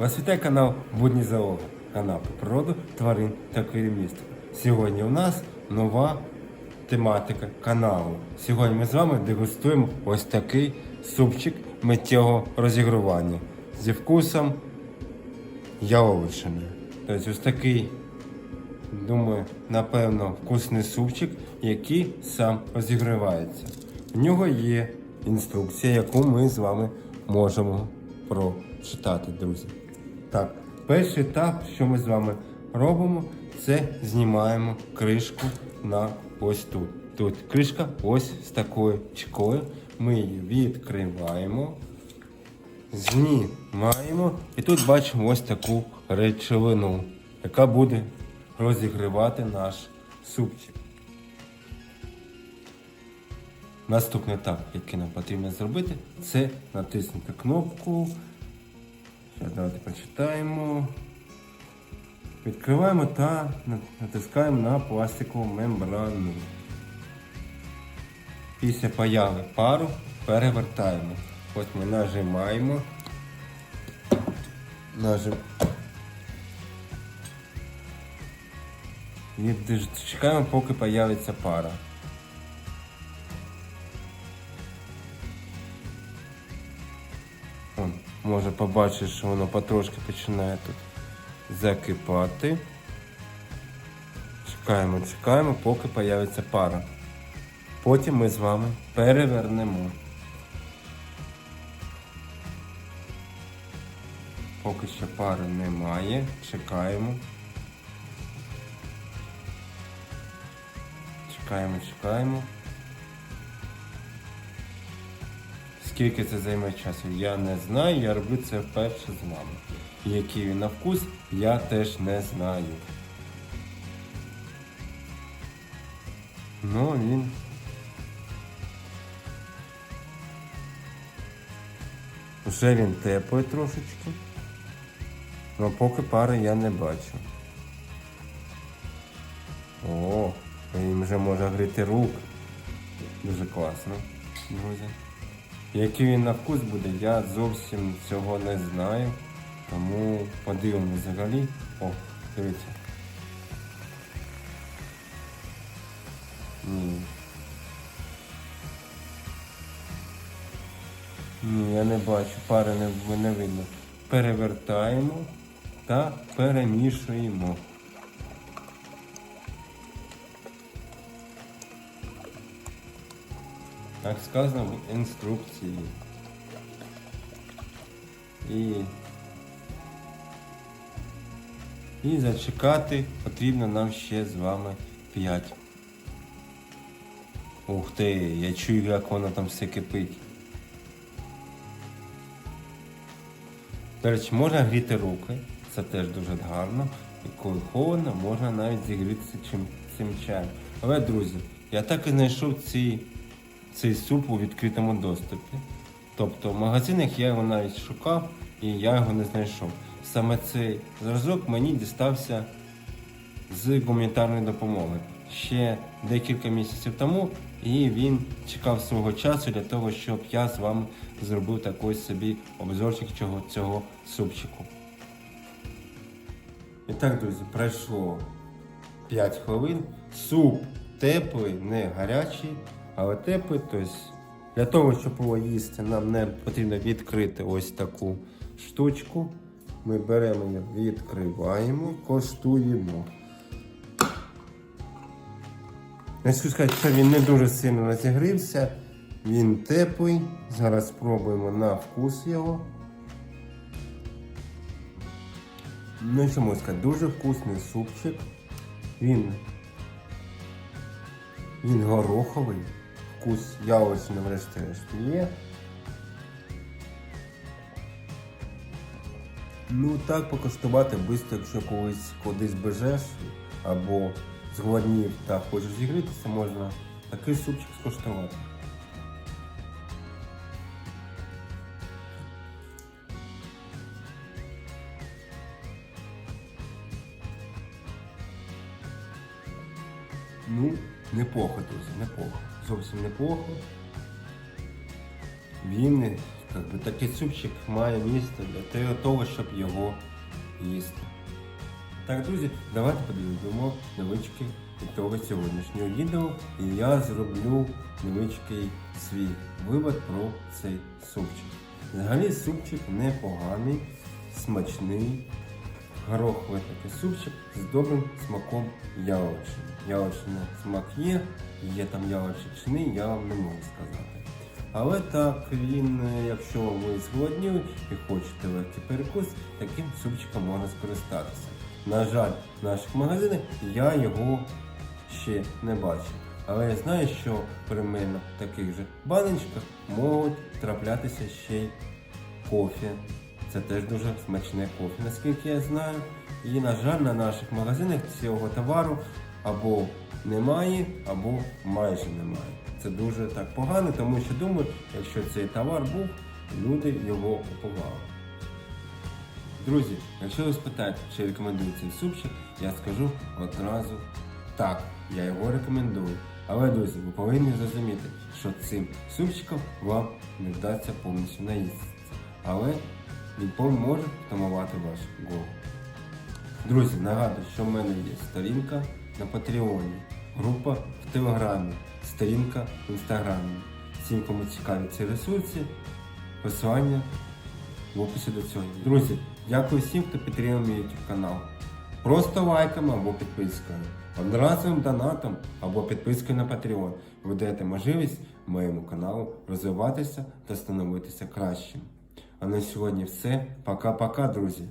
Вас вітає канал Будні Зоолога, канал про природу, тварин та керівництво. Сьогодні у нас нова тематика каналу. Сьогодні ми з вами дегустуємо ось такий супчик миттєвого розігрування зі вкусом яловичини. Тобто ось такий, думаю, напевно, вкусний супчик, який сам розігрівається. В нього є інструкція, яку ми з вами можемо прочитати, друзі. Так, перший етап, що ми з вами робимо, це знімаємо кришку на ось тут. Тут кришка ось з такою чекою. Ми її відкриваємо, знімаємо і тут бачимо ось таку речовину, яка буде розігрівати наш супчик. Наступний етап, який нам потрібно зробити, це натиснути кнопку. Зараз давайте почитаємо. Відкриваємо та натискаємо на пластикову мембрану. Після появи пару перевертаємо. Ось ми нажимаємо. Нажим... І чекаємо, поки появиться пара. Може побачити, що воно потрошки починає тут закипати. Чекаємо, чекаємо, поки появиться пара. Потім ми з вами перевернемо. Поки що пари немає. Чекаємо. Чекаємо, чекаємо. Скільки це займе часу, я не знаю. Я роблю це вперше з вами. Який він на вкус, я теж не знаю. Ну він. Вже він теплий трошечки. Ну поки пари я не бачу. О, він вже може гріти рук. Дуже класно, друзі. Який він на вкус буде, я зовсім цього не знаю. Тому подивимось взагалі. О, дивіться. Ні. Ні, я не бачу, пари не, не видно. Перевертаємо та перемішуємо. Так сказано в інструкції. І і зачекати потрібно нам ще з вами 5. Ух ти, я чую, як воно там все кипить. До можна гріти руки, це теж дуже гарно. І коли холодно, можна навіть зігрітися цим чаєм. Але, друзі, я так і знайшов ці, цей суп у відкритому доступі. Тобто в магазинах я його навіть шукав і я його не знайшов. Саме цей зразок мені дістався з гуманітарної допомоги ще декілька місяців тому, і він чекав свого часу для того, щоб я з вами зробив такий собі обзорчик цього, цього супчику. І так, друзі, пройшло 5 хвилин. Суп теплий, не гарячий, але теплий. Тобто для того, щоб його їсти, нам не потрібно відкрити ось таку штучку. Ми беремо її, відкриваємо, коштуємо. Я хочу сказати, що він не дуже сильно розігрівся, він теплий. Зараз спробуємо на вкус його. Ну що можу сказати, дуже вкусний супчик. Він, він гороховий, вкус яловичини врешті-решт є. Ну так покуштувати швидко, якщо колись кудись бежеш або зголоднів та хочеш зігрітися, можна такий супчик скуштувати. Ну, неплохо, друзі, неплохо. Зовсім неплохо. Він Якби такий супчик має місце для того, щоб його їсти. Так, друзі, давайте подивимо невеличкий ітоги сьогоднішнього відео. І я зроблю невеличкий свій вивод про цей супчик. Взагалі супчик непоганий, смачний, гороховий такий супчик з добрим смаком яловичини. Яловичина смак є, є там яловичини, я вам не можу сказати. Але так, він, е, якщо ви зголодніли і хочете легкий перекус, таким супчиком можна скористатися. На жаль, в наших магазинах я його ще не бачив. Але я знаю, що примерно в таких же баночках можуть траплятися ще й кофе. Це теж дуже смачне кофе, наскільки я знаю. І, на жаль, на наших магазинах цього товару або немає, або майже немає. Це дуже так погано, тому що думаю, якщо цей товар був, люди його купували. Друзі, якщо ви спитаєте, чи рекомендую цей супчик, я скажу одразу так, я його рекомендую. Але, друзі, ви повинні зрозуміти, що цим супчиком вам не вдасться повністю наїстися. Але він може втамувати ваш голод. Друзі, нагадую, що в мене є сторінка на Патреоні, група в Телеграмі, сторінка в Інстаграмі. Всім, кому цікаві ці ресурси, посилання в описі до цього. Друзі, дякую всім, хто підтримав мій YouTube канал. Просто лайком або підпискою, одноразовим донатом або підпискою на Patreon ви даєте можливість моєму каналу розвиватися та становитися кращим. А на сьогодні все. Пока-пока, друзі!